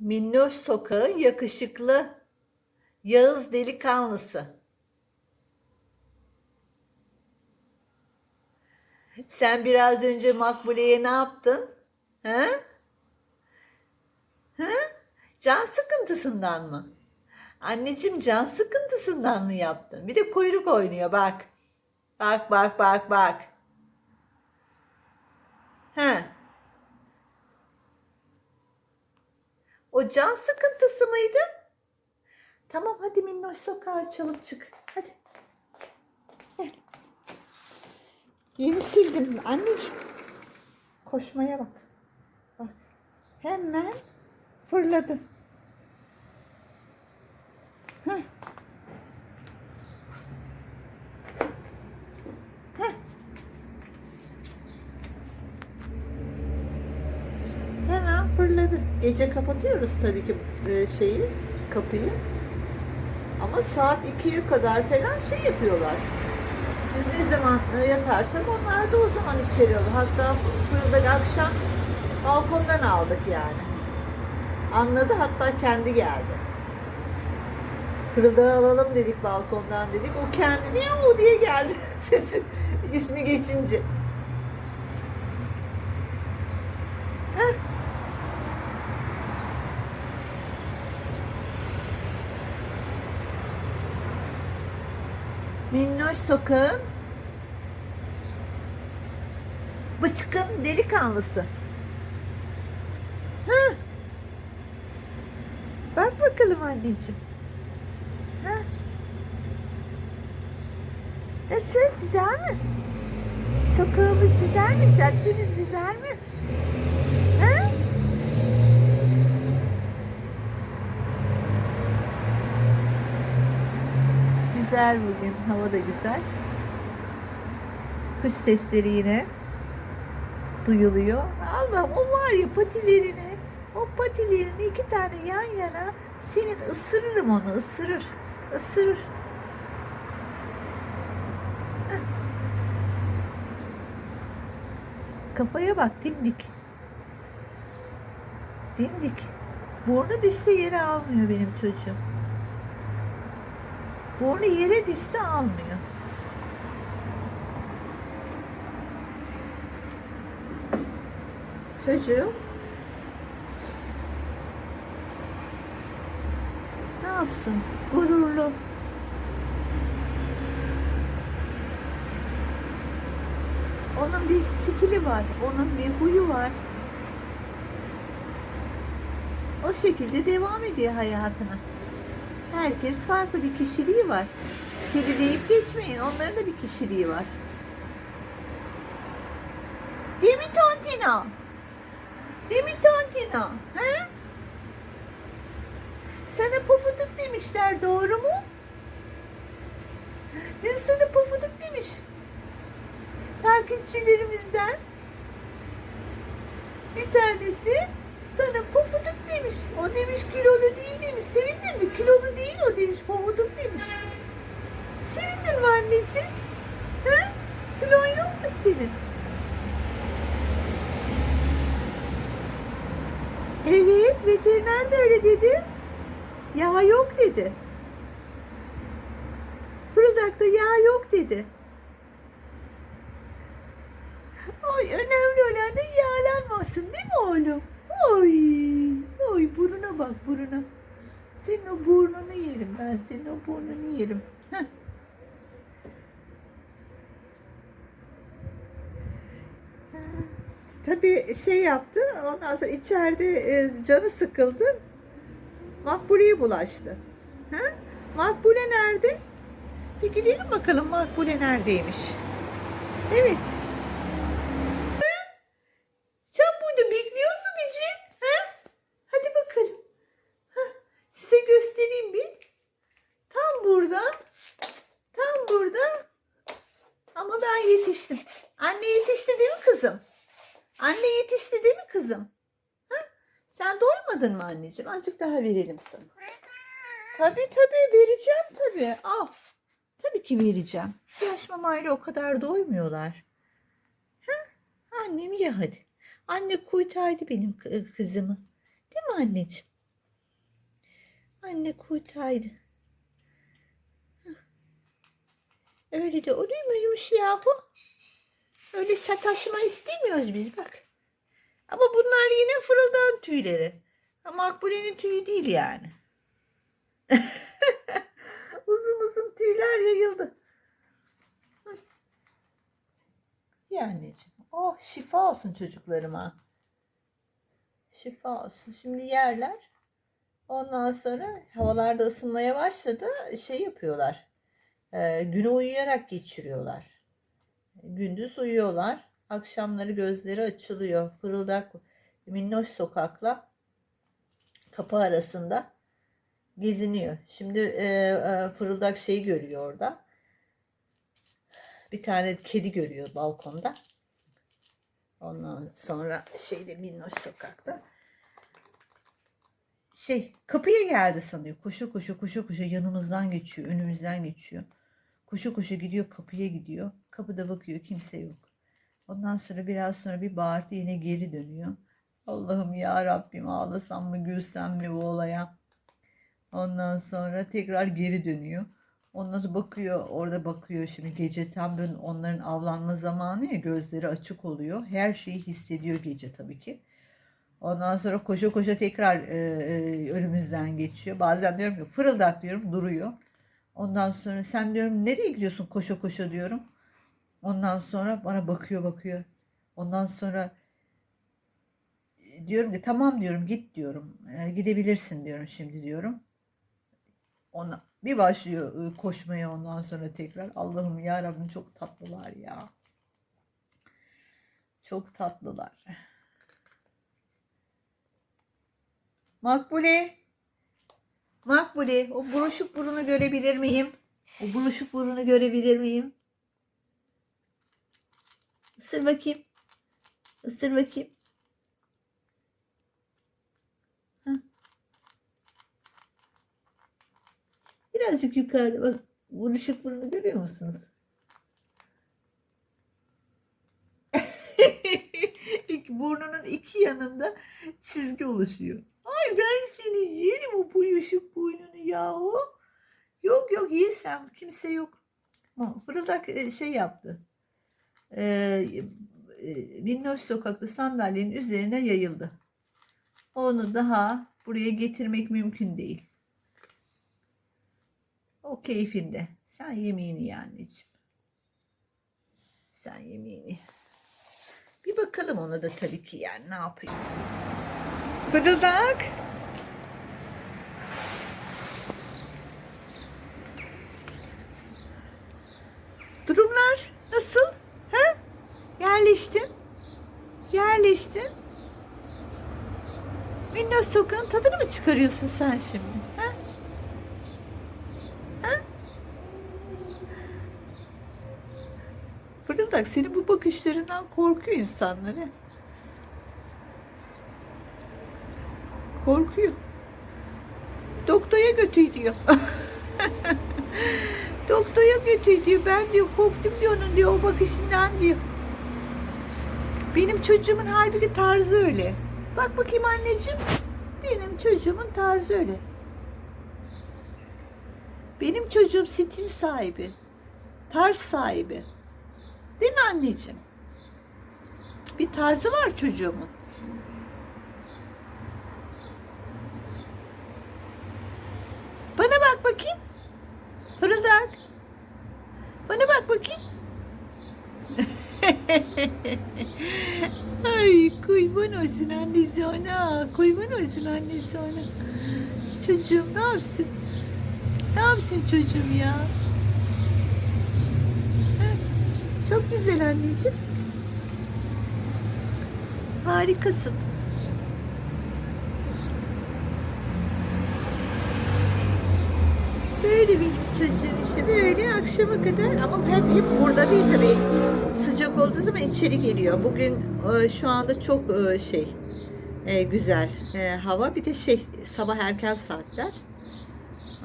Minnoş Sokağı'nın yakışıklı Yağız delikanlısı. Sen biraz önce Makbule'ye ne yaptın? Ha? Ha? Can sıkıntısından mı? Anneciğim can sıkıntısından mı yaptın? Bir de kuyruk oynuyor bak. Bak bak bak bak. Ha. Can sıkıntısı mıydı? Tamam hadi minnoş sokağa açalım çık. Hadi. Gel. Yeni sildim anneciğim. Koşmaya bak. Bak. Hemen fırladı. Heh. Hemen fırladı. Gece kapatıyoruz tabii ki e, şeyi, kapıyı. Ama saat 2'ye kadar falan şey yapıyorlar. Biz ne zaman e, yatarsak onlar da o zaman içeri alır. Hatta fırında akşam balkondan aldık yani. Anladı hatta kendi geldi. Fırıldağı alalım dedik balkondan dedik. O kendi miyav diye geldi sesi ismi geçince. Minnoş sokağın bıçkın delikanlısı. Ha? Bak bakalım anneciğim. Ha? Nasıl? Güzel mi? Sokağımız güzel mi? Caddemiz güzel mi? Ha? Güzel bugün. Hava da güzel. Kuş sesleri yine duyuluyor. Allah'ım o var ya patilerini, o patilerini iki tane yan yana senin ısırırım onu ısırır. ısırır. Kafaya bak dimdik. Dimdik. Burnu düşse yere almıyor benim çocuğum. Burnu yere düşse almıyor. Çocuğum ne yapsın? Gururlu. Onun bir stili var. Onun bir huyu var. O şekilde devam ediyor hayatına. Herkes farklı bir kişiliği var. Kedi deyip geçmeyin. Onların da bir kişiliği var. Değil mi Tontino? Değil mi Tontino? He? Sana pofuduk demişler doğru mu? Dün sana pofuduk demiş. Takipçilerimizden bir tanesi sana pofuduk demiş. O demiş kilolu değil demiş. Sevindin mi? Kilolu değil o demiş. Pofuduk demiş. Sevindin mi anneciğim? Ha? Kilon yok mu senin? Evet, veteriner de öyle dedi. Yağ yok dedi. Fırıldakta yağ yok dedi. Ay önemli olan da yağlanmasın değil mi oğlum? Oy, oy buruna bak buruna. Senin o burnunu yerim ben, senin o burnunu yerim. Tabii şey yaptı, ondan sonra içeride e, canı sıkıldı. Makbule'ye bulaştı. Ha? Makbule nerede? Bir gidelim bakalım Makbule neredeymiş. Evet. Ha? Sen burada bekliyor musun bizi? Ha? Hadi bakalım. Ha? Size göstereyim bir. Tam burada. Tam burada. Ama ben yetiştim. Anne yetişti değil mi kızım? Anne yetişti değil mi kızım? Ha? Sen doymadın mı anneciğim? Azıcık daha verelim sana. Tabii tabii vereceğim tabii. Al. Tabii ki vereceğim. Yaş mamayla o kadar doymuyorlar. Ha? Annem ye hadi. Anne kuytaydı benim kı- kızımı. Değil mi anneciğim? Anne kurtardı. Hah. Öyle de olur muymuş yahu? Öyle sataşma istemiyoruz biz bak. Ama bunlar yine fırıldan tüyleri. Ama Makbule'nin tüyü değil yani. tüyler yayıldı. Ya anneciğim. Oh şifa olsun çocuklarıma. Şifa olsun. Şimdi yerler. Ondan sonra havalarda ısınmaya başladı. Şey yapıyorlar. E, günü uyuyarak geçiriyorlar. Gündüz uyuyorlar. Akşamları gözleri açılıyor. Fırıldak minnoş sokakla kapı arasında geziniyor. Şimdi e, e, fırıldak şeyi görüyor orada. Bir tane kedi görüyor balkonda. Ondan sonra şeyde minnoş sokakta. Şey kapıya geldi sanıyor. Koşu koşu koşu koşu yanımızdan geçiyor. Önümüzden geçiyor. Koşu koşu gidiyor kapıya gidiyor. Kapıda bakıyor kimse yok. Ondan sonra biraz sonra bir bağırtı yine geri dönüyor. Allah'ım ya Rabbim ağlasam mı gülsem mi bu olaya. Ondan sonra tekrar geri dönüyor. Ondan sonra bakıyor orada bakıyor şimdi gece tam böyle onların avlanma zamanı ya gözleri açık oluyor. Her şeyi hissediyor gece tabii ki. Ondan sonra koşa koşa tekrar e, e, önümüzden geçiyor. Bazen diyorum ki fırıldak diyorum duruyor. Ondan sonra sen diyorum nereye gidiyorsun koşa koşa diyorum. Ondan sonra bana bakıyor bakıyor. Ondan sonra diyorum ki tamam diyorum git diyorum. E, gidebilirsin diyorum şimdi diyorum. Ona bir başlıyor e, koşmaya ondan sonra tekrar. Allah'ım ya Rabbim çok tatlılar ya. Çok tatlılar. Makbule. Makbule o buruşuk burunu görebilir miyim? O buruşuk burunu görebilir miyim? Isır bakayım. Isır bakayım. Birazcık yukarıda bak. Buruşuk burnu görüyor musunuz? Burnunun iki yanında çizgi oluşuyor. Ay ben seni yerim o buruşuk burnunu yahu. Yok yok yesem kimse yok. Fırıldak e, şey yaptı. Ee, Minnoş sokakta sandalyenin üzerine yayıldı. Onu daha buraya getirmek mümkün değil. O keyfinde. Sen yemeğini ye anneciğim. Sen yemeğini. Bir bakalım ona da tabii ki yani ne yapayım. Fırıldak. Durumlar nasıl? Ha? Yerleştin? Yerleştin? Minnoş sokağın tadını mı çıkarıyorsun sen şimdi? Ha? Fırıldak senin bu bakışlarından korkuyor insanları. Korkuyor. Doktora götür diyor. Doktora götür diyor. Ben diyor korktum diyor onun diyor o bakışından diyor. Benim çocuğumun halbuki tarzı öyle. Bak bakayım anneciğim. Benim çocuğumun tarzı öyle. Benim çocuğum stil sahibi. Tarz sahibi. Değil mi anneciğim? Bir tarzı var çocuğumun. Bana bak bakayım. Fırıldak. Bana bak bakayım. Ay kurban olsun annesi ona. Kurban olsun annesi ona. Çocuğum ne yapsın? Ne yapsın çocuğum ya? Çok güzel anneciğim. Harikasın. Böyle benim çocuğum işte böyle akşama kadar ama hep hep burada değil tabii. Sıcak olduğu zaman içeri geliyor. Bugün e, şu anda çok e, şey e, güzel hava. Bir de şey sabah erken saatler.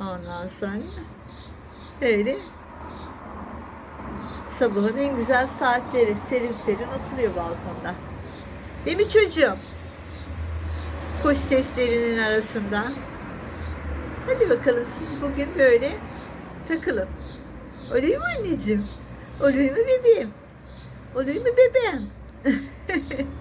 Ondan sonra öyle sabahın en güzel saatleri serin serin oturuyor balkonda. Değil mi çocuğum? Kuş seslerinin arasında. Hadi bakalım siz bugün böyle takılın. Oluyor mu anneciğim? Oluyor mu bebeğim? Oluyor mu bebeğim?